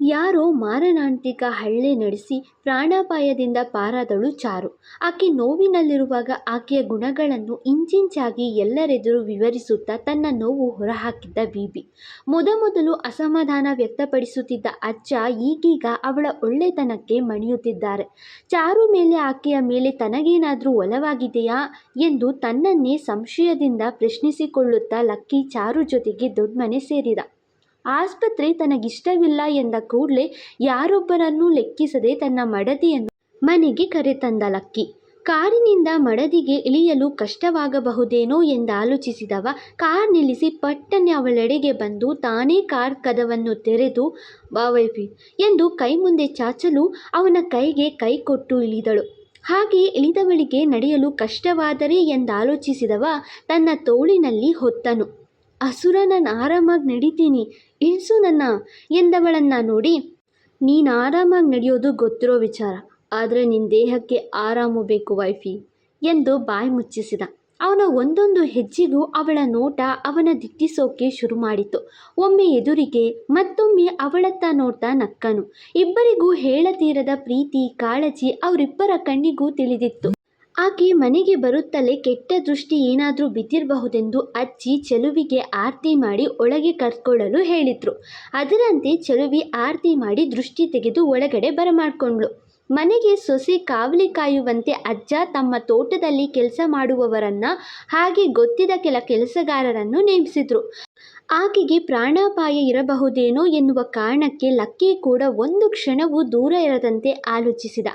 ಯಾರೋ ಮಾರಣಾಂತಿಕ ಹಳ್ಳೆ ನಡೆಸಿ ಪ್ರಾಣಾಪಾಯದಿಂದ ಪಾರಾದಳು ಚಾರು. ಆಕೆ ನೋವಿನಲ್ಲಿರುವಾಗ ಆಕೆಯ ಗುಣಗಳನ್ನು ಇಂಚಿಂಚಾಗಿ ಎಲ್ಲರೆದುರು ವಿವರಿಸುತ್ತಾ ತನ್ನ ನೋವು ಹೊರಹಾಕಿದ್ದ ಬೀಬಿ. ಮೊದಮೊದಲು ಅಸಮಾಧಾನ ವ್ಯಕ್ತಪಡಿಸುತ್ತಿದ್ದ ಅಜ್ಜ ಈಗೀಗ ಅವಳ ಒಳ್ಳೆತನಕ್ಕೆ ಮಣಿಯುತ್ತಿದ್ದಾರೆ. ಚಾರು ಮೇಲೆ ಆಕೆಯ ಮೇಲೆ ತನಗೇನಾದರೂ ಒಲವಾಗಿದೆಯಾ ಎಂದು ತನ್ನನ್ನೇ ಸಂಶಯದಿಂದ ಪ್ರಶ್ನಿಸಿಕೊಳ್ಳುತ್ತಾ ಲಕ್ಕಿ ಚಾರು ಜೊತೆಗೆ ದೊಡ್ಮನೆ ಸೇರಿದ. ಆಸ್ಪತ್ರೆ ತನಗಿಷ್ಟವಿಲ್ಲ ಎಂದ ಕೂಡಲೇ ಯಾರೊಬ್ಬರನ್ನೂ ಲೆಕ್ಕಿಸದೆ ತನ್ನ ಮಡದಿಯನ್ನು ಮನೆಗೆ ಕರೆತಂದ ಲಕ್ಕಿ. ಕಾರಿನಿಂದ ಮಡದಿಗೆ ಇಳಿಯಲು ಕಷ್ಟವಾಗಬಹುದೇನೋ ಎಂದಾಲೋಚಿಸಿದವ ಕಾರ್ ನಿಲ್ಲಿಸಿ ಪಟ್ಟನೆ ಅವಳೆಡೆಗೆ ಬಂದು ತಾನೇ ಕಾರ್ ಕದವನ್ನು ತೆರೆದು, ಬಾ ವೈಫಿ ಎಂದು ಕೈ ಮುಂದೆ ಚಾಚಲು ಅವನ ಕೈಗೆ ಕೈ ಕೊಟ್ಟು ಇಳಿದಳು. ಹಾಗೆ ಇಳಿದವಳಿಗೆ ನಡೆಯಲು ಕಷ್ಟವಾದರೆ ಎಂದಾಲೋಚಿಸಿದವ ತನ್ನ ತೋಳಿನಲ್ಲಿ ಹೊತ್ತನು. ಅಸುರನ ಆರಾಮಾಗಿ ನಡಿತೀನಿ. ಇಳಿಸು ನನ್ನ ಎಂದವಳನ್ನು ನೋಡಿ, ನೀನು ಆರಾಮಾಗಿ ನಡೆಯೋದು ಗೊತ್ತಿರೋ ವಿಚಾರ, ಆದರೆ ನಿನ್ನ ದೇಹಕ್ಕೆ ಆರಾಮು ಬೇಕು ವೈಫಿ, ಎಂದು ಬಾಯಿ ಮುಚ್ಚಿಸಿದ. ಅವನ ಒಂದೊಂದು ಹೆಜ್ಜೆಗೂ ಅವಳ ನೋಟ ಅವನ ದಿಟ್ಟಿಸೋಕೆ ಶುರು ಮಾಡಿತು ಒಮ್ಮೆ ಎದುರಿಗೆ ಮತ್ತೊಮ್ಮೆ ಅವಳತ್ತ ನೋಡ್ತಾ ನಕ್ಕನು. ಇಬ್ಬರಿಗೂ ಹೇಳತೀರದ ಪ್ರೀತಿ ಕಾಳಜಿ ಅವರಿಬ್ಬರ ಕಣ್ಣಿಗೂ ತಿಳಿದಿತ್ತು. ಆಕೆ ಮನೆಗೆ ಬರುತ್ತಲೇ ಕೆಟ್ಟ ದೃಷ್ಟಿ ಏನಾದರೂ ಬಿದ್ದಿರಬಹುದೆಂದು ಅಜ್ಜಿ ಚೆಲುವಿಗೆ ಆರತಿ ಮಾಡಿ ಒಳಗೆ ಕರ್ಕೊಳ್ಳಲು ಹೇಳಿದ್ರು. ಅದರಂತೆ ಚೆಲುವಿ ಆರತಿ ಮಾಡಿ ದೃಷ್ಟಿ ತೆಗೆದು ಒಳಗಡೆ ಬರಮಾಡ್ಕೊಂಡ್ಳು. ಮನೆಗೆ ಸೊಸೆ ಕಾವಲಿ ಕಾಯುವಂತೆ ಅಜ್ಜ ತಮ್ಮ ತೋಟದಲ್ಲಿ ಕೆಲಸ ಮಾಡುವವರನ್ನು ಹಾಗೆ ಗೊತ್ತಿದ ಕೆಲ ಕೆಲಸಗಾರರನ್ನು ನೇಮಿಸಿದ್ರು. ಆಕೆಗೆ ಪ್ರಾಣಾಪಾಯ ಇರಬಹುದೇನೋ ಎನ್ನುವ ಕಾರಣಕ್ಕೆ ಲಕ್ಕಿ ಕೂಡ ಒಂದು ಕ್ಷಣವೂ ದೂರ ಇರದಂತೆ ಆಲೋಚಿಸಿದ.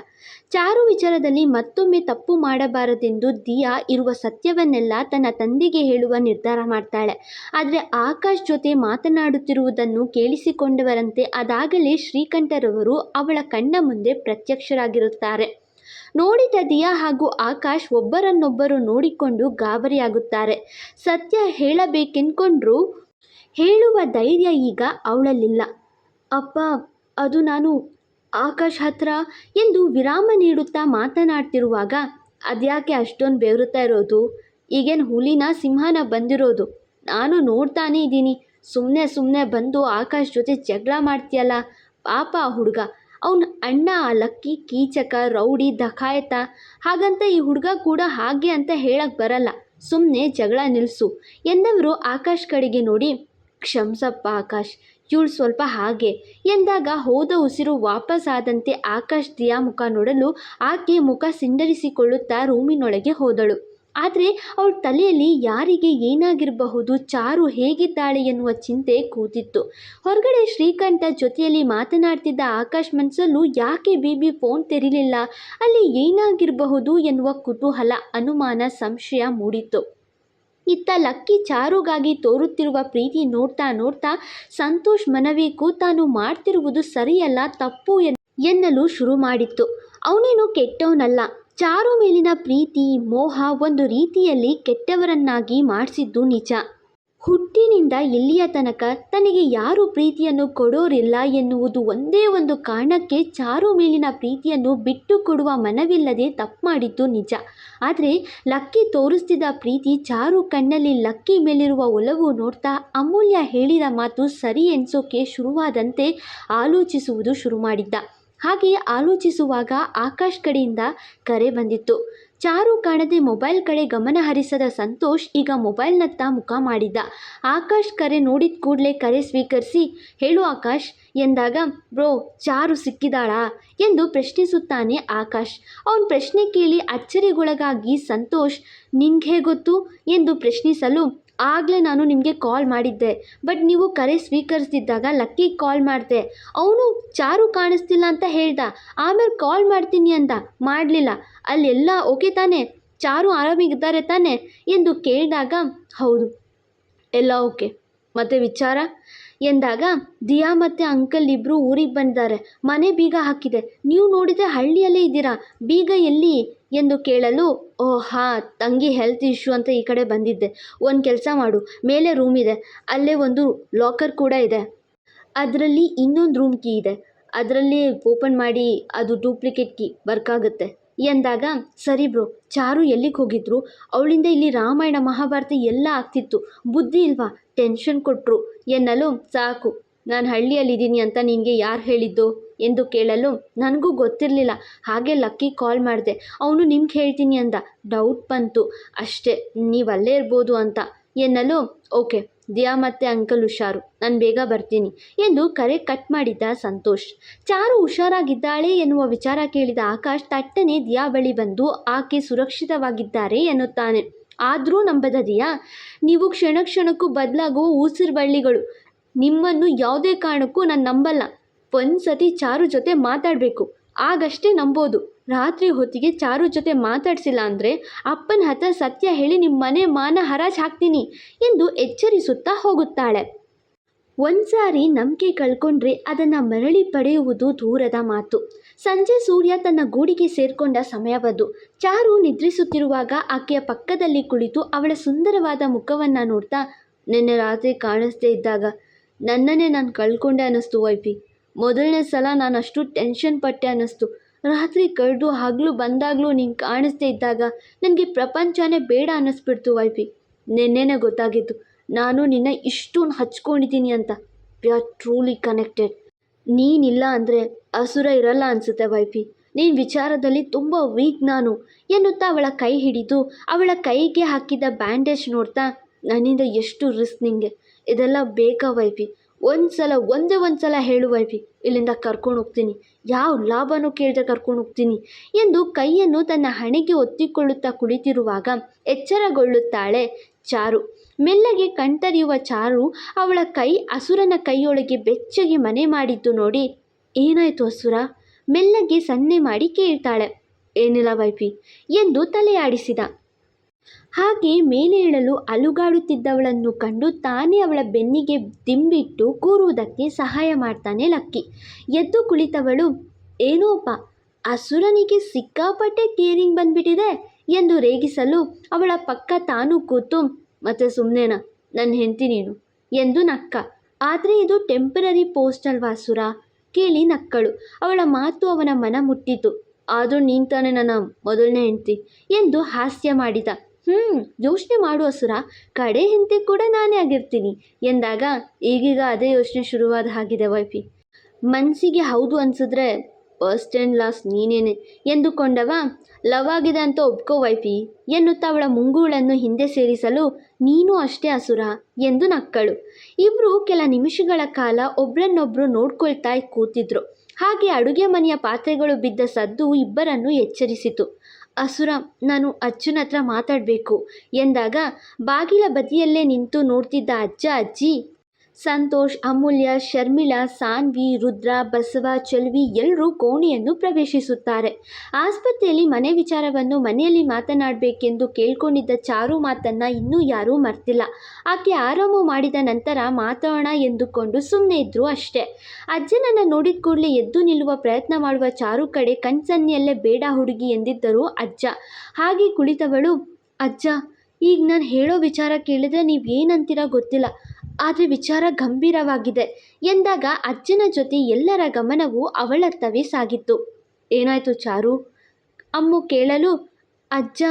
ಚಾರು ವಿಚಾರದಲ್ಲಿ ಮತ್ತೊಮ್ಮೆ ತಪ್ಪು ಮಾಡಬಾರದೆಂದು ದಿಯಾ ಇರುವ ಸತ್ಯವನ್ನೆಲ್ಲ ತನ್ನ ತಂದೆಗೆ ಹೇಳುವ ನಿರ್ಧಾರ ಮಾಡ್ತಾಳೆ. ಆದರೆ ಆಕಾಶ್ ಜೊತೆ ಮಾತನಾಡುತ್ತಿರುವುದನ್ನು ಕೇಳಿಸಿಕೊಂಡವರಂತೆ ಅದಾಗಲೇ ಶ್ರೀಕಂಠರವರು ಅವಳ ಕಣ್ಣ ಮುಂದೆ ಪ್ರತ್ಯಕ್ಷರಾಗಿರುತ್ತಾರೆ. ನೋಡಿದ ದಿಯಾ ಹಾಗೂ ಆಕಾಶ್ ಒಬ್ಬರನ್ನೊಬ್ಬರು ನೋಡಿಕೊಂಡು ಗಾಬರಿಯಾಗುತ್ತಾರೆ. ಸತ್ಯ ಹೇಳಬೇಕೆಂದ್ಕೊಂಡ್ರೂ ಹೇಳುವ ಧೈರ್ಯ ಈಗ ಅವಳಲ್ಲಿಲ್ಲ. ಅಪ್ಪ, ಅದು ನಾನು ಆಕಾಶ್ ಹತ್ರ ಎಂದು ವಿರಾಮ ನೀಡುತ್ತಾ ಮಾತನಾಡ್ತಿರುವಾಗ, ಅದ್ಯಾಕೆ ಅಷ್ಟೊಂದು ಬೆವರುತ್ತಾ ಇರೋದು? ಈಗೇನು ಹುಲಿನ ಸಿಂಹನ ಬಂದಿರೋದು? ನಾನು ನೋಡ್ತಾನೇ ಇದ್ದೀನಿ. ಸುಮ್ಮನೆ ಸುಮ್ಮನೆ ಬಂದು ಆಕಾಶ್ ಜೊತೆ ಜಗಳ ಮಾಡ್ತೀಯಲ್ಲ? ಪಾಪ ಆ ಹುಡುಗ. ಅವನ ಅಣ್ಣ ಆ ಲಕ್ಕಿ, ಕೀಚಕ, ರೌಡಿ ದಖಾಯತ ಹಾಗಂತ ಈ ಹುಡುಗ ಕೂಡ ಹಾಗೆ ಅಂತ ಹೇಳಕ್ಕೆ ಬರಲ್ಲ. ಸುಮ್ಮನೆ ಜಗಳ ನಿಲ್ಲಿಸು ಎಂದವರು ಆಕಾಶ್ ಕಡೆಗೆ ನೋಡಿ, ಕ್ಷಮಸಪ್ಪ ಆಕಾಶ್, ಇವಳು ಸ್ವಲ್ಪ ಹಾಗೆ. ಎಂದಾಗ ಹೋದ ಉಸಿರು ವಾಪಸ್ ಆದಂತೆ ಆಕಾಶ್ ದಿಯಾ ಮುಖ ನೋಡಲು ಆಕೆ ಮುಖ ಸಿಂಡರಿಸಿಕೊಳ್ಳುತ್ತಾ ರೂಮಿನೊಳಗೆ ಹೋದಳು. ಆದರೆ ಅವಳ ತಲೆಯಲ್ಲಿ ಯಾರಿಗೆ ಏನಾಗಿರಬಹುದು, ಚಾರು ಹೇಗಿದ್ದಾಳೆ ಎನ್ನುವ ಚಿಂತೆ ಕೂತಿತ್ತು. ಹೊರಗಡೆ ಶ್ರೀಕಂಠ ಜೊತೆಯಲ್ಲಿ ಮಾತನಾಡ್ತಿದ್ದ ಆಕಾಶ್ ಮನಸ್ಸಲ್ಲೂ ಯಾಕೆ ಬಿಬಿ ಫೋನ್ ತೆರೀಲಿಲ್ಲ? ಅಲ್ಲಿ ಏನಾಗಿರಬಹುದು ಎನ್ನುವ ಕುತೂಹಲ, ಅನುಮಾನ, ಸಂಶಯ ಮೂಡಿತ್ತು. ಇತ್ತ ಲಕ್ಕಿ ಚಾರುಗಾಗಿ ತೋರುತ್ತಿರುವ ಪ್ರೀತಿ ನೋಡ್ತಾ ನೋಡ್ತಾ ಸಂತೋಷ್ ಮನವೇಕು ತಾನು ಮಾಡ್ತಿರುವುದು ಸರಿಯಲ್ಲ, ತಪ್ಪು ಎನ್- ಎನ್ನಲು ಶುರು ಮಾಡಿತ್ತು. ಅವನೇನು ಕೆಟ್ಟವನಲ್ಲ. ಚಾರು ಮೇಲಿನ ಪ್ರೀತಿ, ಮೋಹ ಒಂದು ರೀತಿಯಲ್ಲಿ ಕೆಟ್ಟವರನ್ನಾಗಿ ಮಾಡಿಸಿದ್ದು ನಿಜ. ಹುಟ್ಟಿನಿಂದ ಇಲ್ಲಿಯ ತನಕ ತನಗೆ ಯಾರು ಪ್ರೀತಿಯನ್ನು ಕೊಡೋರಿಲ್ಲ ಎನ್ನುವುದು ಒಂದೇ ಒಂದು ಕಾರಣಕ್ಕೆ ಚಾರು ಮೇಲಿನ ಪ್ರೀತಿಯನ್ನು ಬಿಟ್ಟು ಕೊಡುವ ಮನವಿಲ್ಲದೆ ತಪ್ಪು ಮಾಡಿದ್ದು ನಿಜ. ಆದರೆ ಲಕ್ಕಿ ತೋರಿಸ್ತಿದ್ದ ಪ್ರೀತಿ ಚಾರು ಕಣ್ಣಲ್ಲಿ ಲಕ್ಕಿ ಮೇಲಿರುವ ಒಲವು ನೋಡ್ತಾ ಅಮೂಲ್ಯ ಹೇಳಿದ ಮಾತು ಸರಿ ಎನ್ಸೋಕೆ ಶುರುವಾದಂತೆ ಆಲೋಚಿಸುವುದು ಶುರು ಮಾಡಿದ್ದ ಹಾಗೆಯೇ ಆಲೋಚಿಸುವಾಗ ಆಕಾಶ್ ಕಡೆಯಿಂದ ಕರೆ ಬಂದಿತ್ತು. ಚಾರು ಕಾಣದೆ ಮೊಬೈಲ್ ಕಡೆ ಗಮನ ಹರಿಸದ ಸಂತೋಷ್ ಈಗ ಮೊಬೈಲ್ನತ್ತ ಮುಖ ಮಾಡಿದ್ದ ಆಕಾಶ್ ಕರೆ ನೋಡಿದ ಕೂಡಲೇ ಕರೆ ಸ್ವೀಕರಿಸಿ, ಹೇಳು ಆಕಾಶ್, ಎಂದಾಗ, ಬ್ರೋ, ಚಾರು ಸಿಕ್ಕಿದಾಳಾ? ಎಂದು ಪ್ರಶ್ನಿಸುತ್ತಾನೆ ಆಕಾಶ್. ಅವನ ಪ್ರಶ್ನೆ ಕೇಳಿ ಅಚ್ಚರಿಗೊಳಗಾಗಿ ಸಂತೋಷ್, ನಿಂಗೆ ಗೊತ್ತು? ಎಂದು ಪ್ರಶ್ನಿಸಲು ಆಗಲೇ ನಾನು ನಿಮಗೆ ಕಾಲ್ ಮಾಡಿದ್ದೆ. ಬಟ್ ನೀವು ಕರೆ ಸ್ವೀಕರಿಸಿದ್ದಾಗ ಲಕ್ಕಿ ಕಾಲ್ ಮಾಡಿದೆ. ಅವನು ಚಾರು ಕಾಣಿಸ್ತಿಲ್ಲ ಅಂತ ಹೇಳ್ದ. ಆಮೇಲೆ ಕಾಲ್ ಮಾಡ್ತೀನಿ ಅಂದ. ಮಾಡಲಿಲ್ಲ. ಅಲ್ಲೆಲ್ಲ ಓಕೆ ತಾನೆ? ಚಾರು ಆರಾಮಿಗಿದ್ದಾರೆ ತಾನೆ? ಎಂದು ಕೇಳಿದಾಗ, ಹೌದು. ಎಲ್ಲ ಓಕೆ. ಮತ್ತೆ ವಿಚಾರ? ಎಂದಾಗ, ದಿಯಾ ಮತ್ತು ಅಂಕಲ್ ಇಬ್ಬರು ಊರಿಗೆ ಬಂದಿದ್ದಾರೆ. ಮನೆ ಬೀಗ ಹಾಕಿದೆ. ನೀವು ನೋಡಿದರೆ ಹಳ್ಳಿಯಲ್ಲೇ ಇದ್ದೀರಾ? ಬೀಗ ಎಲ್ಲಿ? ಎಂದು ಕೇಳಲು ಓ ಹಾ, ತಂಗಿ ಹೆಲ್ತ್ ಇಶ್ಯೂ ಅಂತ ಈ ಕಡೆ ಬಂದಿದ್ದೆ. ಒಂದು ಕೆಲಸ ಮಾಡು. ಮೇಲೆ ರೂಮ್ ಇದೆ. ಅಲ್ಲೇ ಒಂದು ಲಾಕರ್ ಕೂಡ ಇದೆ. ಅದರಲ್ಲಿ ಇನ್ನೊಂದು ರೂಮ್ ಕೀ ಇದೆ. ಅದರಲ್ಲಿ ಓಪನ್ ಮಾಡಿ ಅದು ಡೂಪ್ಲಿಕೇಟ್ ಕೀ ವರ್ಕ್ ಆಗುತ್ತೆ ಎಂದಾಗ, ಸರಿ ಬ್ರೋ ಚಾರು ಎಲ್ಲಿಗೆ ಹೋಗಿದ್ರು? ಅವಳಿಂದ ಇಲ್ಲಿ ರಾಮಾಯಣ, ಮಹಾಭಾರತ ಎಲ್ಲ ಆಗ್ತಿತ್ತು. ಬುದ್ಧಿ ಇಲ್ವಾ? ಟೆನ್ಷನ್ ಕೊಟ್ಟರು ಎನ್ನಲು, ಸಾಕು. ನಾನು ಹಳ್ಳಿಯಲ್ಲಿದ್ದೀನಿ ಅಂತ ನಿನಗೆ ಯಾರು ಹೇಳಿದ್ದು? ಎಂದು ಕೇಳಲು ನನಗೂ ಗೊತ್ತಿರಲಿಲ್ಲ. ಹಾಗೆ ಲಕ್ಕಿ ಕಾಲ್ ಮಾಡಿದೆ. ಅವನು ನಿಮ್ಗೆ ಹೇಳ್ತೀನಿ ಅಂದ. ಡೌಟ್ ಬಂತು. ಅಷ್ಟೇ ನೀವು ಅಲ್ಲೇ ಇರ್ಬೋದು ಅಂತ. ಎನ್ನಲು, ಓಕೆ, ದಿಯಾ ಮತ್ತೆ ಅಂಕಲ್ ಹುಷಾರು. ನಾನು ಬೇಗ ಬರ್ತೀನಿ ಎಂದು ಕರೆ ಕಟ್ ಮಾಡಿದ್ದ ಸಂತೋಷ್. ಚಾರು ಹುಷಾರಾಗಿದ್ದಾಳೆ ಎನ್ನುವ ವಿಚಾರ ಕೇಳಿದ ಆಕಾಶ್ ತಟ್ಟನೆ ದಿಯಾ ಬಳಿ ಬಂದು ಆಕೆ ಸುರಕ್ಷಿತವಾಗಿದ್ದಾರೆ ಎನ್ನುತ್ತಾನೆ. ಆದರೂ ನಂಬದ ದಿಯಾ, ನೀವು ಕ್ಷಣ ಕ್ಷಣಕ್ಕೂ ಬದಲಾಗುವ ಉಸಿರು ಬಳ್ಳಿಗಳು ನಿಮ್ಮನ್ನು ಯಾವುದೇ ಕಾರಣಕ್ಕೂ ನಾನು ನಂಬಲ್ಲ. ಒಂದು ಸತಿ ಚಾರು ಜೊತೆ ಮಾತಾಡಬೇಕು. ಆಗಷ್ಟೇ ನಂಬೋದು. ರಾತ್ರಿ ಹೊತ್ತಿಗೆ ಚಾರು ಜೊತೆ ಮಾತಾಡಿಸಿಲ್ಲ ಅಂದರೆ ಅಪ್ಪನ ಹತ್ರ ಸತ್ಯ ಹೇಳಿ ನಿಮ್ಮ ಮನೆ ಮಾನ ಹರಾಜು ಹಾಕ್ತೀನಿ ಎಂದು ಎಚ್ಚರಿಸುತ್ತಾ ಹೋಗುತ್ತಾಳೆ. ಒಂದ್ಸಾರಿ ನಂಬಿಕೆ ಕಳ್ಕೊಂಡ್ರೆ ಅದನ್ನು ಮರಳಿ ಪಡೆಯುವುದು ದೂರದ ಮಾತು. ಸಂಜೆ ಸೂರ್ಯ ತನ್ನ ಗೂಡಿಗೆ ಸೇರಿಕೊಂಡ ಸಮಯವದು. ಚಾರು ನಿದ್ರಿಸುತ್ತಿರುವಾಗ ಆಕೆಯ ಪಕ್ಕದಲ್ಲಿ ಕುಳಿತು ಅವಳ ಸುಂದರವಾದ ಮುಖವನ್ನು ನೋಡ್ತಾ, ನಿನ್ನೆ ರಾತ್ರಿ ಕಾಣಿಸ್ದೇ ಇದ್ದಾಗ ನನ್ನನ್ನೇ ನಾನು ಕಳ್ಕೊಂಡೆ ಅನ್ನಿಸ್ತು ವೈಪಿ ಮೊದಲನೇ ಸಲ ನಾನು ಅಷ್ಟು ಟೆನ್ಷನ್ ಪಟ್ಟೆ ಅನ್ನಿಸ್ತು. ರಾತ್ರಿ ಕಳೆದು ಹಗಲು ಬಂದಾಗಲೂ ನೀನು ಕಾಣಿಸ್ದೇ ಇದ್ದಾಗ ನನಗೆ ಪ್ರಪಂಚನೇ ಬೇಡ ಅನ್ನಿಸ್ಬಿಡ್ತು ವೈಫಿ. ನಿನ್ನೆನೇ ಗೊತ್ತಾಗಿತ್ತು ನಾನು ನಿನ್ನ ಇಷ್ಟೊಂದು ಹಚ್ಕೊಂಡಿದ್ದೀನಿ ಅಂತ. ವಿ ಆರ್ ಟ್ರೂಲಿ ಕನೆಕ್ಟೆಡ್ ನೀನಿಲ್ಲ ಅಂದರೆ ಹಸುರ ಇರಲ್ಲ ಅನಿಸುತ್ತೆ ವೈಫಿ. ನೀನು ವಿಚಾರದಲ್ಲಿ ತುಂಬ ವೀಕ್ ನಾನು ಎನ್ನುತ್ತಾ ಅವಳ ಕೈ ಹಿಡಿದು ಅವಳ ಕೈಗೆ ಹಾಕಿದ ಬ್ಯಾಂಡೇಜ್ ನೋಡ್ತಾ ನನ್ನಿಂದ ಎಷ್ಟು ರಿಸ್ಕ್ ನಿಂಗೆ. ಇದೆಲ್ಲ ಬೇಕಾ ವೈಪಿ ಒಂದು ಸಲ ಒಂದೇ ಒಂದು ಸಲ ಹೇಳು ವೈಫಿ, ಇಲ್ಲಿಂದ ಕರ್ಕೊಂಡು ಹೋಗ್ತೀನಿ. ಯಾವ ಲಾಭನೂ ಕೇಳದೆ ಕರ್ಕೊಂಡು ಹೋಗ್ತೀನಿ ಎಂದು ಕೈಯನ್ನು ತನ್ನ ಹಣೆಗೆ ಒತ್ತಿಕೊಳ್ಳುತ್ತಾ ಕುಳಿತಿರುವಾಗ ಎಚ್ಚರಗೊಳ್ಳುತ್ತಾಳೆ ಚಾರು. ಮೆಲ್ಲಗೆ ಕಣ್ತರಿಯುವ ಚಾರು ಅವಳ ಕೈ ಹಸುರನ ಕೈಯೊಳಗೆ ಬೆಚ್ಚಗೆ ಮನೆ ಮಾಡಿದ್ದು ನೋಡಿ, ಏನಾಯ್ತು ಹಸುರ ಮೆಲ್ಲಗೆ ಸನ್ನೆ ಮಾಡಿ ಕೇಳ್ತಾಳೆ, ಏನಿಲ್ಲ ವೈಫಿ ಎಂದು ತಲೆಯಾಡಿಸಿದ. ಹಾಗೆ ಮೇಲೆ ಏಳಲು ಅಲುಗಾಡುತ್ತಿದ್ದವಳನ್ನು ಕಂಡು ತಾನೇ ಅವಳ ಬೆನ್ನಿಗೆ ದಿಂಬಿಟ್ಟು ಕೂರುವುದಕ್ಕೆ ಸಹಾಯ ಮಾಡ್ತಾನೆ ಲಕ್ಕಿ. ಎದ್ದು ಕುಳಿತವಳು ಏನೋಪ್ಪ ಅಸುರನಿಗೆ ಸಿಕ್ಕಾಪಟ್ಟೆ ಕೇರಿಂಗ್ ಬಂದ್ಬಿಟ್ಟಿದೆ ಎಂದು ರೇಗಿಸಲು ಅವಳ ಪಕ್ಕ ತಾನು ಕೂತು, ಮತ್ತೆ ಸುಮ್ಮನೆನಾ ನನ್ನ ಹೆಂಡತಿ ನೀನು ಎಂದು ನಕ್ಕ. ಆದರೆ ಇದು ಟೆಂಪರರಿ ಪೋಸ್ಟ್ ಅಲ್ವಾ ಅಸುರ? ಕೇಳಿ ನಕ್ಕಳು. ಅವಳ ಮಾತು ಅವನ ಮನ ಮುಟ್ಟಿತು. ಆದರೂ ನೀನು ತಾನೇ ನನ್ನ ಮೊದಲನೇ ಹೆಂಡತಿ ಎಂದು ಹಾಸ್ಯ ಮಾಡಿದ. ಹ್ಞೂ ಯೋಚನೆ ಮಾಡು ಅಸುರ. ಕಡೆ ಹೆಂಡತಿ ಕೂಡ ನಾನೇ ಆಗಿರ್ತೀನಿ. ಎಂದಾಗ ಈಗೀಗ ಅದೇ ಯೋಚನೆ ಶುರುವಾದ ಹಾಗಿದೆ ವೈಫಿ. ಮನಸ್ಸಿಗೆ ಹೌದು ಅನಿಸಿದ್ರೆ ಫಸ್ಟ್ ಆ್ಯಂಡ್ ಲಾಸ್ಟ್ ನೀನೇನೆ ಎಂದುಕೊಂಡವ, ಲವ್ ಆಗಿದೆ ಅಂತ ಒಪ್ಕೋ ವೈಫಿ ಎನ್ನುತ್ತಾ ಅವಳ ಮುಂಗುಳನ್ನು ಹಿಂದೆ ಸೇರಿಸಲು, ನೀನು ಅಷ್ಟೇ ಅಸುರ ಎಂದು ನಕ್ಕಳು. ಇಬ್ಬರು ಕೆಲ ನಿಮಿಷಗಳ ಕಾಲ ಒಬ್ರನ್ನೊಬ್ರು ನೋಡ್ಕೊಳ್ತಾ ಕೂತಿದ್ರು. ಹಾಗೆ ಅಡುಗೆ ಮನೆಯ ಪಾತ್ರೆಗಳು ಬಿದ್ದ ಸದ್ದು ಇಬ್ಬರನ್ನು ಎಚ್ಚರಿಸಿತು. ಅಸುರ ನಾನು ಅಜ್ಜನ ಹತ್ರ ಮಾತಾಡಬೇಕು ಎಂದಾಗ ಬಾಗಿಲ ಬದಿಯಲ್ಲೇ ನಿಂತು ನೋಡ್ತಿದ್ದ ಅಜ್ಜ ಅಜ್ಜಿ ಸಂತೋಷ್, ಅಮೂಲ್ಯ, ಶರ್ಮಿಳಾ, ಸಾನ್ವಿ, ರುದ್ರ, ಬಸವ, ಚೆಲ್ವಿ ಎಲ್ಲರೂ ಕೋಣೆಯನ್ನು ಪ್ರವೇಶಿಸುತ್ತಾರೆ. ಆಸ್ಪತ್ರೆಯಲ್ಲಿ ಮನೆ ವಿಚಾರವನ್ನು ಮನೆಯಲ್ಲಿ ಮಾತನಾಡಬೇಕೆಂದು ಕೇಳ್ಕೊಂಡಿದ್ದ ಚಾರು ಮಾತನ್ನು ಇನ್ನೂ ಯಾರೂ ಮರ್ತಿಲ್ಲ. ಆಕೆ ಆರಾಮು ಮಾಡಿದ ನಂತರ ಮಾತಾಡೋಣ ಎಂದುಕೊಂಡು ಸುಮ್ಮನೆ ಇದ್ರು ಅಷ್ಟೇ. ಅಜ್ಜನನ್ನು ನೋಡಿದ ಕೂಡಲೇ ಎದ್ದು ನಿಲ್ಲುವ ಪ್ರಯತ್ನ ಮಾಡುವ ಚಾರು ಕಡೆ ಕಣ್ಸನ್ನಿಯಲ್ಲೇ ಬೇಡ ಹುಡುಗಿ ಎಂದಿದ್ದರು ಅಜ್ಜ. ಹಾಗೆ ಕುಳಿತವಳು, ಅಜ್ಜ, ಈಗ ನಾನು ಹೇಳೋ ವಿಚಾರ ಕೇಳಿದ್ರೆ ನೀವು ಏನಂತೀರ ಗೊತ್ತಿಲ್ಲ. ಆದರೆ ವಿಚಾರ ಗಂಭೀರವಾಗಿದೆ. ಎಂದಾಗ ಅಜ್ಜನ ಜೊತೆ ಎಲ್ಲರ ಗಮನವು ಅವಳತ್ತವೇ ಸಾಗಿತ್ತು. ಏನಾಯಿತು ಚಾರು? ಅಮ್ಮು ಕೇಳಲು, ಅಜ್ಜ,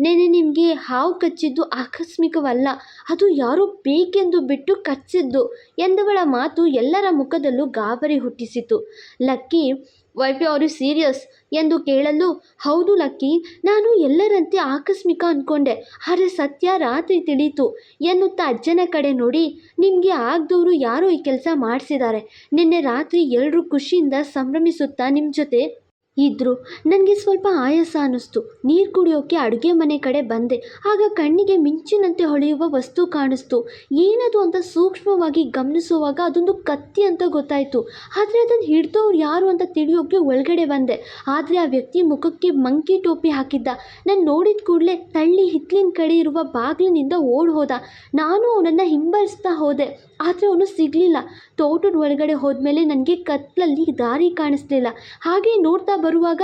ನೆನೆ ನಿಮಗೆ ಹಾವು ಕಚ್ಚಿದ್ದು ಆಕಸ್ಮಿಕವಲ್ಲ, ಅದು ಯಾರು ಬೇಕೆಂದು ಬಿಟ್ಟು ಕಚ್ಚಿದ್ದು ಎಂದವಳ ಮಾತು ಎಲ್ಲರ ಮುಖದಲ್ಲೂ ಗಾಬರಿ ಹುಟ್ಟಿಸಿತು. ಲಕ್ಕಿ ವೈಫಿ ಅವರು ಸೀರಿಯಸ್ ಎಂದು ಕೇಳಲು, ಹೌದು ಲಕ್ಕಿ, ನಾನು ಎಲ್ಲರಂತೆ ಆಕಸ್ಮಿಕ ಅಂದ್ಕೊಂಡೆ ಆದರೆ ಸತ್ಯ ರಾತ್ರಿ ತಿಳಿಯಿತು, ಎನ್ನುತ್ತಾ ಅಜ್ಜನ ಕಡೆ ನೋಡಿ, ನಿಮಗೆ ಆಗದವರು ಯಾರೋ ಈ ಕೆಲಸ ಮಾಡಿಸಿದ್ದಾರೆ. ನಿನ್ನೆ ರಾತ್ರಿ ಎಲ್ಲರೂ ಖುಷಿಯಿಂದ ಸಂಭ್ರಮಿಸುತ್ತಾ ನಿಮ್ಮ ಜೊತೆ ಇದ್ರು. ನನಗೆ ಸ್ವಲ್ಪ ಆಯಾಸ ಅನ್ನಿಸ್ತು. ನೀರು ಕುಡಿಯೋಕ್ಕೆ ಅಡುಗೆ ಮನೆ ಕಡೆ ಬಂದೆ. ಆಗ ಕಣ್ಣಿಗೆ ಮಿಂಚಿನಂತೆ ಹೊಳೆಯುವ ವಸ್ತು ಕಾಣಿಸ್ತು. ಏನದು ಅಂತ ಸೂಕ್ಷ್ಮವಾಗಿ ಗಮನಿಸುವಾಗ ಅದೊಂದು ಕತ್ತಿ ಅಂತ ಗೊತ್ತಾಯಿತು. ಆದರೆ ಅದನ್ನು ಹಿಡ್ದವ್ರು ಯಾರು ಅಂತ ತಿಳಿಯೋಕ್ಕೆ ಒಳಗಡೆ ಬಂದೆ. ಆದರೆ ಆ ವ್ಯಕ್ತಿ ಮುಖಕ್ಕೆ ಮಂಕಿ ಟೋಪಿ ಹಾಕಿದ್ದ. ನಾನು ನೋಡಿದ ಕೂಡಲೇ ತಳ್ಳಿ ಹಿತ್ಲಿನ ಕಡೆ ಇರುವ ಬಾಗಿಲಿನಿಂದ ಓಡ್ ಹೋದ. ನಾನು ಅವನನ್ನು ಹಿಂಬಾಲಿಸ್ತಾ ಹೋದೆ. ಆದರೆ ಅವನು ಸಿಗಲಿಲ್ಲ. ತೋಟದ ಒಳಗಡೆ ಹೋದ್ಮೇಲೆ ನನಗೆ ಕತ್ತಲಲ್ಲಿ ದಾರಿ ಕಾಣಿಸ್ಲಿಲ್ಲ. ಹಾಗೆ ನೋಡ್ತಾ ಬರುವಾಗ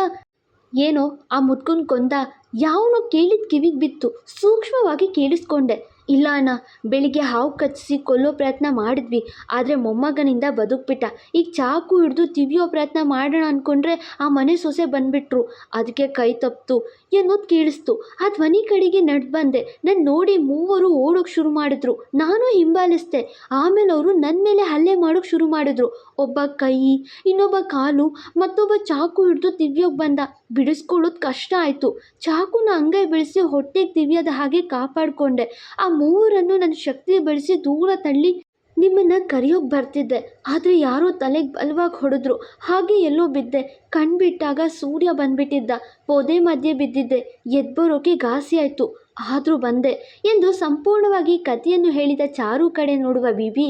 ಏನೋ ಆ ಮುದ್ಕನ ಕೊಂದ ಯಾವನೋ ಕೇಳಿದ ಕಿವಿಗೆ ಬಿತ್ತು. ಸೂಕ್ಷ್ಮವಾಗಿ ಕೇಳಿಸ್ಕೊಂಡೆ. ಇಲ್ಲ ಅಣ್ಣ, ಬೆಳಿಗ್ಗೆ ಹಾವು ಕಚ್ಚಿಸಿ ಕೊಲ್ಲೋ ಪ್ರಯತ್ನ ಮಾಡಿದ್ವಿ, ಆದರೆ ಮೊಮ್ಮಗನಿಂದ ಬದುಕ್ಬಿಟ್ಟ. ಈಗ ಚಾಕು ಹಿಡಿದು ತಿವಿಯೋ ಪ್ರಯತ್ನ ಮಾಡೋಣ ಅಂದ್ಕೊಂಡ್ರೆ ಆ ಮನೆ ಸೊಸೆ ಬಂದುಬಿಟ್ರು. ಅದಕ್ಕೆ ಕೈ ತಪ್ಪಿತು ಎನ್ನೋದು ಕೇಳಿಸ್ತು. ಆ ಧ್ವನಿ ಕಡೆಗೆ ನಡೆದು ಬಂದೆ. ನನ್ನ ನೋಡಿ ಮೂವರು ಓಡೋಕೆ ಶುರು ಮಾಡಿದ್ರು. ನಾನು ಹಿಂಬಾಲಿಸ್ದೆ. ಆಮೇಲೆ ಅವರು ನನ್ನ ಮೇಲೆ ಹಲ್ಲೆ ಮಾಡೋಕೆ ಶುರು ಮಾಡಿದ್ರು. ಒಬ್ಬ ಕೈ, ಇನ್ನೊಬ್ಬ ಕಾಲು, ಮತ್ತೊಬ್ಬ ಚಾಕು ಹಿಡಿದು ತಿವಿಯೋಕೆ ಬಂದ. ಬಿಡಿಸ್ಕೊಳ್ಳೋದು ಕಷ್ಟ ಆಯಿತು. ಚಾಕುನ ಹಂಗೆ ಬೆಳೆಸಿ ಹೊಟ್ಟೆಗೆ ತಿವಿಯದ ಹಾಗೆ ಕಾಪಾಡಿಕೊಂಡೆ. ಆ ಮೂವರನ್ನು ನನ್ನ ಶಕ್ತಿ ಬೆಳೆಸಿ ದೂರ ತಳ್ಳಿ ನಿಮ್ಮನ್ನು ಕರೆಯೋಕೆ ಬರ್ತಿದ್ದೆ. ಆದರೆ ಯಾರೋ ತಲೆಗೆ ಬಲವಾಗಿ ಹೊಡೆದ್ರು. ಹಾಗೆ ಎಲ್ಲೋ ಬಿದ್ದೆ. ಕಣ್ಬಿಟ್ಟಾಗ ಸೂರ್ಯ ಬಂದ್ಬಿಟ್ಟಿದ್ದ. ಪೊದೆ ಮಧ್ಯೆ ಬಿದ್ದಿದ್ದೆ. ಎದ್ಬರೋಕೆ ಘಾಸಿ ಆಯಿತು. ಆದರೂ ಬಂದೆ. ಎಂದು ಸಂಪೂರ್ಣವಾಗಿ ಕಥೆಯನ್ನು ಹೇಳಿದ ಚಾರು ಕಡೆ ನೋಡುವ ಬಿಬಿ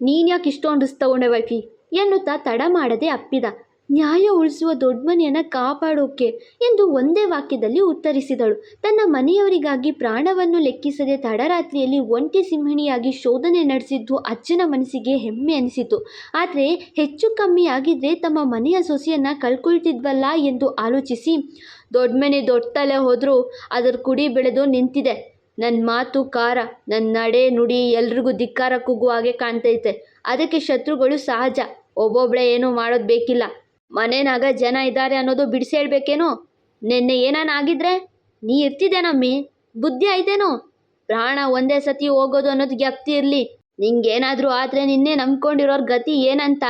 ನೀನ್ಯಾಕೆ ಇಷ್ಟೊಂದು ರಿಸ್ಕ್ ತಗೊಂಡೆ ವೈಫಿ ಎನ್ನುತ್ತಾ ತಡ ಮಾಡದೆ ಅಪ್ಪಿದ. ನ್ಯಾಯ ಉಳಿಸುವ ದೊಡ್ಡಮನೆಯನ್ನು ಕಾಪಾಡೋಕೆ ಎಂದು ಒಂದೇ ವಾಕ್ಯದಲ್ಲಿ ಉತ್ತರಿಸಿದಳು. ತನ್ನ ಮನೆಯವರಿಗಾಗಿ ಪ್ರಾಣವನ್ನು ಲೆಕ್ಕಿಸದೆ ತಡರಾತ್ರಿಯಲ್ಲಿ ಒಂಟಿ ಸಿಂಹಿಣಿಯಾಗಿ ಶೋಧನೆ ನಡೆಸಿದ್ದು ಅಜ್ಜನ ಮನಸ್ಸಿಗೆ ಹೆಮ್ಮೆ ಅನಿಸಿತು. ಆದರೆ ಹೆಚ್ಚು ಕಮ್ಮಿ ಆಗಿದ್ದರೆ ತಮ್ಮ ಮನೆಯ ಸೊಸೆಯನ್ನು ಕಳ್ಕೊಳ್ತಿದ್ವಲ್ಲ ಎಂದು ಆಲೋಚಿಸಿ ದೊಡ್ಡ ಮನೆ ದೊಡ್ಡ ತಲೆ ಹೋದರೂ ಅದರ ಕುಡಿ ಬೆಳೆದು ನಿಂತಿದೆ. ನನ್ನ ಮಾತು ಕಾರ ನನ್ನ ನಡೆ ನುಡಿ ಎಲ್ರಿಗೂ ಧಿಕ್ಕಾರ ಕೂಗುವ ಹಾಗೆ ಕಾಣ್ತೈತೆ. ಅದಕ್ಕೆ ಶತ್ರುಗಳು ಸಹಜ ಒಬ್ಬೊಬ್ಬಳೆ ಏನೂ ಮಾಡೋದು ಬೇಕಿಲ್ಲ. ಮನೆನಾಗ ಜನ ಇದ್ದಾರೆ ಅನ್ನೋದು ಬಿಡಿಸಿ ಹೇಳ್ಬೇಕೇನು? ನಿನ್ನೆ ಏನಾನ ಆಗಿದ್ರೆ? ನೀ ಇರ್ತಿದ್ದೇನಮ್ಮಿ ಬುದ್ಧಿ ಐತೇನು? ಪ್ರಾಣ ಒಂದೇ ಸತಿ ಹೋಗೋದು ಅನ್ನೋದು ಜ್ಞಪ್ತಿ ಇರಲಿ. ನಿಂಗೇನಾದರೂ ಆದರೆ ನಿನ್ನೆ ನಂಬ್ಕೊಂಡಿರೋರ ಗತಿ ಏನಂತ?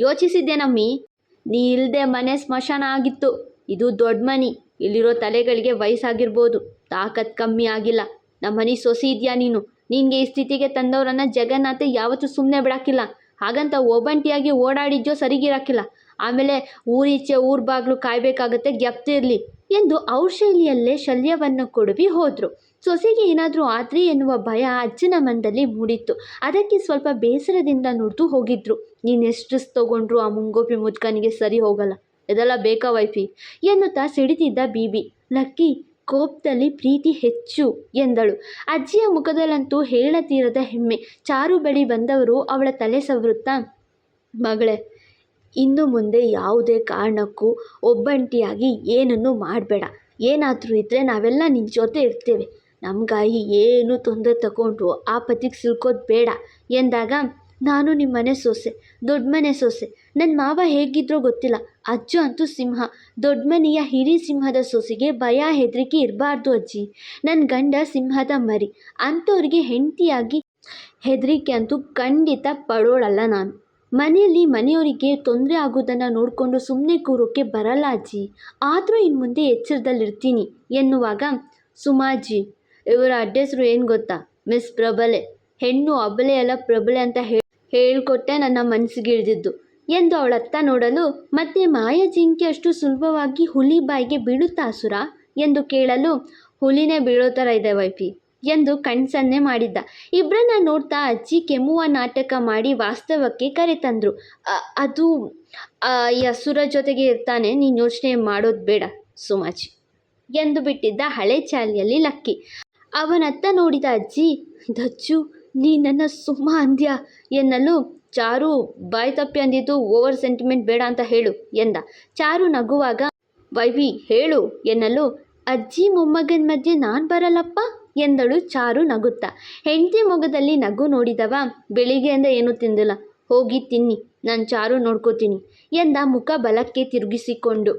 ಯೋಚಿಸಿದ್ದೇನಮ್ಮಿ ನೀ ಇಲ್ಲದೆ ಮನೆ ಸ್ಮಶಾನ ಆಗಿತ್ತು. ಇದು ದೊಡ್ಡ ಮನೆ. ಇಲ್ಲಿರೋ ತಲೆಗಳಿಗೆ ವಯಸ್ಸಾಗಿರ್ಬೋದು. ತಾಕತ್ ಕಮ್ಮಿ ಆಗಿಲ್ಲ. ನಮ್ಮ ಮನೆ ಸೊಸಿ ಇದೆಯಾ ನೀನು? ನಿನಗೆ ಈ ಸ್ಥಿತಿಗೆ ತಂದವರನ್ನ ಜಗನ್ನಾಥ ಯಾವತ್ತೂ ಸುಮ್ಮನೆ ಬಿಡಾಕಿಲ್ಲ. ಹಾಗಂತ ಒಬ್ಬಂಟಿಯಾಗಿ ಓಡಾಡಿದ್ಯೋ ಸರಿಗಿರಾಕಿಲ್ಲ. ಆಮೇಲೆ ಊರೀಚೆ ಊರ ಬಾಗಿಲು ಕಾಯಬೇಕಾಗತ್ತೆ ಗೆಪ್ತಿರ್ಲಿ ಎಂದು ಅವ್ರ ಶೈಲಿಯಲ್ಲೇ ಶಲ್ಯವನ್ನು ಕೊಡುವಿ ಹೋದರು. ಸೊಸೆಗೆ ಏನಾದರೂ ಆದ್ರಿ ಎನ್ನುವ ಭಯ ಅಜ್ಜನ ಮನದಲ್ಲಿ ಮೂಡಿತ್ತು. ಅದಕ್ಕೆ ಸ್ವಲ್ಪ ಬೇಸರದಿಂದ ನುಡಿದು ಹೋಗಿದ್ರು. ನೀನು ಎಷ್ಟು ತಗೊಂಡ್ರು ಆ ಮುಂಗೋಪಿ ಮುದ್ಕನಿಗೆ ಸರಿ ಹೋಗಲ್ಲ. ಇದೆಲ್ಲ ಬೇಕಾ ವೈಫಿ? ಎನ್ನುತ್ತಾ ಸಿಡಿತಿದ್ದ ಬೀಬಿ. ಲಕ್ಕಿ, ಕೋಪದಲ್ಲಿ ಪ್ರೀತಿ ಹೆಚ್ಚು ಎಂದಳು. ಅಜ್ಜಿಯ ಮುಖದಲ್ಲಂತೂ ಹೇಳತೀರದ ಹೆಮ್ಮೆ. ಚಾರು ಬಳಿ ಬಂದವರು ಅವಳ ತಲೆ ಸವರುತ್ತಾ, ಮಗಳೇ ಇನ್ನು ಮುಂದೆ ಯಾವುದೇ ಕಾರಣಕ್ಕೂ ಒಬ್ಬಂಟಿಯಾಗಿ ಏನನ್ನು ಮಾಡಬೇಡ. ಏನಾದರೂ ಇದ್ದರೆ ನಾವೆಲ್ಲ ನಿನ್ನ ಜೊತೆ ಇರ್ತೇವೆ. ನಮಗಾಗಿ ಏನು ತೊಂದರೆ ತಗೊಂಡ್ರು ಆಪತ್ತಿಗೆ ಸಿಲ್ಕೋದು ಬೇಡ ಎಂದಾಗ, ನಾನು ನಿಮ್ಮ ಮನೆ ಸೊಸೆ, ದೊಡ್ಡ ಮನೆ ಸೊಸೆ. ನನ್ನ ಮಾವ ಹೇಗಿದ್ರೋ ಗೊತ್ತಿಲ್ಲ. ಅಜ್ಜ ಅಂತೂ ಸಿಂಹ. ದೊಡ್ಡ ಮನೆಯ ಹಿರಿ ಸಿಂಹದ ಸೊಸೆಗೆ ಭಯ ಹೆದರಿಕೆ ಇರಬಾರ್ದು ಅಜ್ಜಿ. ನನ್ನ ಗಂಡ ಸಿಂಹದ ಮರಿ. ಅಂಥವ್ರಿಗೆ ಹೆಂಡತಿಯಾಗಿ ಹೆದರಿಕೆ ಅಂತೂ ಖಂಡಿತ ಪಡೋಳಲ್ಲ ನಾನು. ಮನೆಯಲ್ಲಿ ಮನೆಯವರಿಗೆ ತೊಂದರೆ ಆಗೋದನ್ನು ನೋಡಿಕೊಂಡು ಸುಮ್ಮನೆ ಕೂರೋಕ್ಕೆ ಬರಲ್ಲ ಅಜ್ಜಿ. ಆದರೂ ಇನ್ನು ಮುಂದೆ ಎಚ್ಚರದಲ್ಲಿರ್ತೀನಿ ಎನ್ನುವಾಗ ಸುಮಾಜಿ ಇವರ ಅಡ್ರೆಸ್ರು ಏನು ಗೊತ್ತಾ? ಮಿಸ್ ಪ್ರಬಲೆ. ಹೆಣ್ಣು ಅಬಲೆ ಅಲ್ಲ ಪ್ರಬಲೆ ಅಂತ ಹೇಳಿ ಹೇಳ್ಕೊಟ್ಟೆ ನನ್ನ ಮನಸ್ಸಿಗೆ ಇಳಿದಿದ್ದು ಎಂದು ಅವಳತ್ತ ನೋಡಲು, ಮತ್ತೆ ಮಾಯ ಜಿಂಕೆ ಅಷ್ಟು ಸುಲಭವಾಗಿ ಹುಲಿ ಬಾಯಿಗೆ ಬೀಳುತ್ತಾ ಸುರ? ಎಂದು ಕೇಳಲು, ಹುಲಿನೇ ಬೀಳೋ ಥರ ಇದೆ ವೈಫಿ. ಎಂದು ಕಣ್ಸನ್ನೆ ಮಾಡಿದ್ದ. ಇಬ್ಬರನ್ನ ನೋಡ್ತಾ ಅಜ್ಜಿ ಕೆಮ್ಮುವ ನಾಟಕ ಮಾಡಿ ವಾಸ್ತವಕ್ಕೆ ಕರೆತಂದ್ರು. ಅದು ಅಸುರ ಜೊತೆಗೆ ಇರ್ತಾನೆ, ನೀನು ಯೋಚನೆ ಮಾಡೋದು ಬೇಡ ಸುಮಾಜಿ, ಎಂದು ಬಿಟ್ಟಿದ್ದ ಹಳೆ ಚಾಲಿಯಲ್ಲಿ ಲಕ್ಕಿ. ಅವನತ್ತ ನೋಡಿದ ಅಜ್ಜಿ ದಜ್ಜು ನೀ ನನ್ನ ಸುಮ್ಮ ಅಂದ್ಯ? ಎನ್ನಲು ಚಾರು, ಬಾಯ್ ತಪ್ಪಿ ಅಂದಿದ್ದು ಓವರ್ ಸೆಂಟಿಮೆಂಟ್ ಬೇಡ ಅಂತ ಹೇಳು, ಎಂದ. ಚಾರು ನಗುವಾಗ, ವೈವಿ, ಹೇಳು, ಎನ್ನಲು, ಅಜ್ಜಿ ಮೊಮ್ಮಗನ ಮಧ್ಯೆ ನಾನು ಬರಲ್ಲಪ್ಪ? ಎಂದಳು ಚಾರು ನಗುತ್ತಾ. ಹೆಂಡತಿ ಮೊಗದಲ್ಲಿ ನಗು ನೋಡಿದವ, ಬೆಳಿಗ್ಗೆಯಿಂದ ಏನೂ ತಿಂದಿಲ್ಲ. ಹೋಗಿ ತಿನ್ನಿ, ನಾನು ಚಾರು ನೋಡ್ಕೋತೀನಿ ಎಂದ ಮುಖ ಬಲಕ್ಕೆ ತಿರುಗಿಸಿಕೊಂಡು.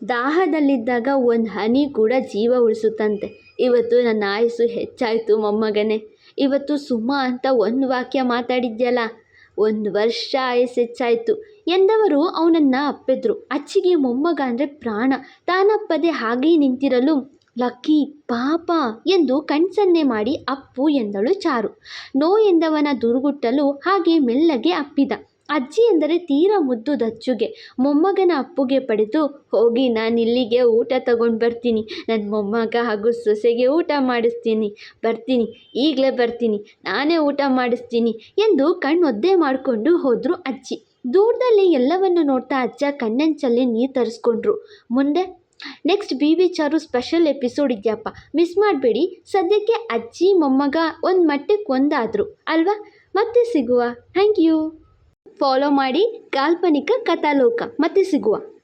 ದಾಹದಲ್ಲಿದ್ದಾಗ ಒಂದು ಹನಿ ಕೂಡ ಜೀವ ಉಳಿಸುತ್ತಂತೆ. ಇವತ್ತು ನನ್ನ ಆಯಸ್ಸು ಹೆಚ್ಚಾಯಿತು ಮೊಮ್ಮಗನೇ. ಇವತ್ತು ಸುಮ ಅಂತ ಒಂದು ವಾಕ್ಯ ಮಾತಾಡಿದ್ಯಲ್ಲ, ಒಂದು ವರ್ಷ ಆಯಸ್ಸು ಹೆಚ್ಚಾಯಿತು ಎಂದವರು ಅವನನ್ನು ಅಪ್ಪಿದ್ರು. ಅಚ್ಚಿಗೆ ಮೊಮ್ಮಗ ಅಂದರೆ ಪ್ರಾಣ, ತಾನಪ್ಪದೆ ಹಾಗೇ ನಿಂತಿರಲು ಲಕ್ಕಿ, ಪಾಪ ಎಂದು ಕಣ್ಸನ್ನೆ ಮಾಡಿ ಅಪ್ಪು ಎಂದಳು ಚಾರು. ನೋ ಎಂದವನ ದುರುಗುಟ್ಟಲು ಹಾಗೆ ಮೆಲ್ಲಗೆ ಅಪ್ಪಿದ. ಅಜ್ಜಿ ಎಂದರೆ ತೀರ ಮುದ್ದು ದಚ್ಚುಗೆ. ಮೊಮ್ಮಗನ ಅಪ್ಪುಗೆ ಪಡೆದು, ಹೋಗಿ ನಾನು ಇಲ್ಲಿಗೆ ಊಟ ತಗೊಂಡು ಬರ್ತೀನಿ. ನನ್ನ ಮೊಮ್ಮಗ ಹಾಗೂ ಸೊಸೆಗೆ ಊಟ ಮಾಡಿಸ್ತೀನಿ. ಬರ್ತೀನಿ, ಈಗಲೇ ಬರ್ತೀನಿ. ನಾನೇ ಊಟ ಮಾಡಿಸ್ತೀನಿ ಎಂದು ಕಣ್ಣೊದ್ದೆ ಮಾಡಿಕೊಂಡು ಹೋದರು ಅಜ್ಜಿ. ದೂರದಲ್ಲಿ ಎಲ್ಲವನ್ನು ನೋಡ್ತಾ ಅಜ್ಜ ಕಣ್ಣಂಚಲ್ಲಿ ನೀರು ತರಿಸ್ಕೊಂಡ್ರು. ಮುಂದೆ next B V Charu special episode ಇದೆಯಪ್ಪ. ಮಿಸ್ ಮಾಡಬೇಡಿ. ಸದ್ಯಕ್ಕೆ ಅಜ್ಜಿ, ಮೊಮ್ಮಗ ಒಂದು ಮಟ್ಟಕ್ಕೆ ಒಂದಾದರು. ಅಲ್ವಾ? ಮತ್ತೆ ಸಿಗುವ. ಥ್ಯಾಂಕ್ ಯು ಫಾಲೋ ಮಾಡಿ ಕಾಲ್ಪನಿಕ ಕಥಾಲೋಕ. ಮತ್ತೆ ಸಿಗುವ.